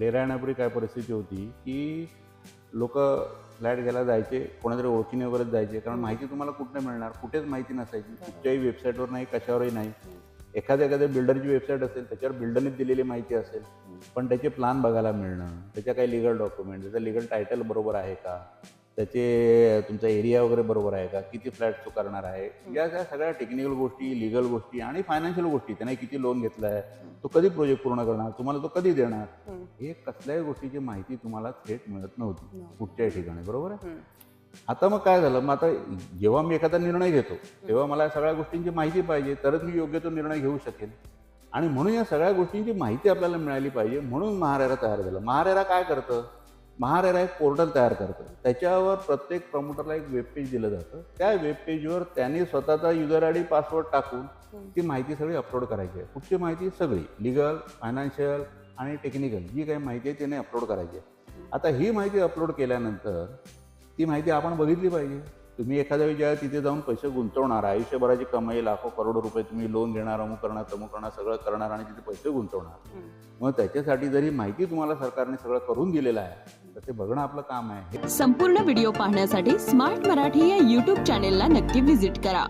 डेरा येण्यापूर्वी काय परिस्थिती होती की लोक फ्लॅट घ्यायला जायचे कोणातरी ओळखीने वगैरे जायचे. कारण माहिती तुम्हाला कुठे मिळणार? कुठेच माहिती नसायची. कुठच्याही वेबसाईटवर नाही कशावरही नाही. एखाद्या एखाद्या बिल्डरची वेबसाईट असेल त्याच्यावर बिल्डरने दिलेली माहिती असेल पण त्याचे प्लान बघायला मिळणं त्याच्या काही लिगल डॉक्युमेंट त्याचं लिगल टायटल बरोबर आहे का? त्याचे तुमचा एरिया वगैरे बरोबर आहे का? किती फ्लॅट तो करणार आहे? या सगळ्या टेक्निकल गोष्टी लिगल गोष्टी आणि फायनान्शियल गोष्टी त्याने किती लोन घेतलं आहे? तो कधी प्रोजेक्ट पूर्ण करणार? तुम्हाला तो कधी देणार? हे कसल्याही गोष्टीची माहिती तुम्हाला थेट मिळत नव्हती. कुठच्याही ठिकाणी बरोबर आहे? आता मग काय झालं? मग आता जेव्हा मी एखादा निर्णय घेतो तेव्हा मला सगळ्या गोष्टींची माहिती पाहिजे तरच मी योग्य तो निर्णय घेऊ शकेल आणि म्हणून या सगळ्या गोष्टींची माहिती आपल्याला मिळाली पाहिजे म्हणून महारेरा तयार झालं. महारेरा काय करतं? महारेरा एक पोर्टल तयार करतं. त्याच्यावर प्रत्येक प्रमोटरला एक वेब पेज दिलं जातं. त्या वेब पेजवर त्यांनी स्वतःचा युजर आय डी पासवर्ड टाकून ती माहिती सगळी अपलोड करायची आहे. कुठची माहिती सगळी लिगल फायनान्शियल आणि टेक्निकल जी काही माहिती आहे त्याने अपलोड करायची आहे. आता ही माहिती अपलोड केल्यानंतर ती माहिती आपण बघितली पाहिजे. तुम्ही एखाद्या वेळी ज्यावेळी तिथे जाऊन पैसे गुंतवणार आयुष्यभराची कमाई लाखो करोडो रुपये तुम्ही लोन घेणार अमुक करणार तमुक करणार सगळं करणार आणि तिथे पैसे गुंतवणार. मग त्याच्यासाठी जरी माहिती तुम्हाला सरकारने सगळं करून दिलेलं आहे तर ते बघणं आपलं काम आहे. संपूर्ण व्हिडिओ पाहण्यासाठी स्मार्ट मराठी या यूट्यूब चॅनेलला नक्की विजिट करा.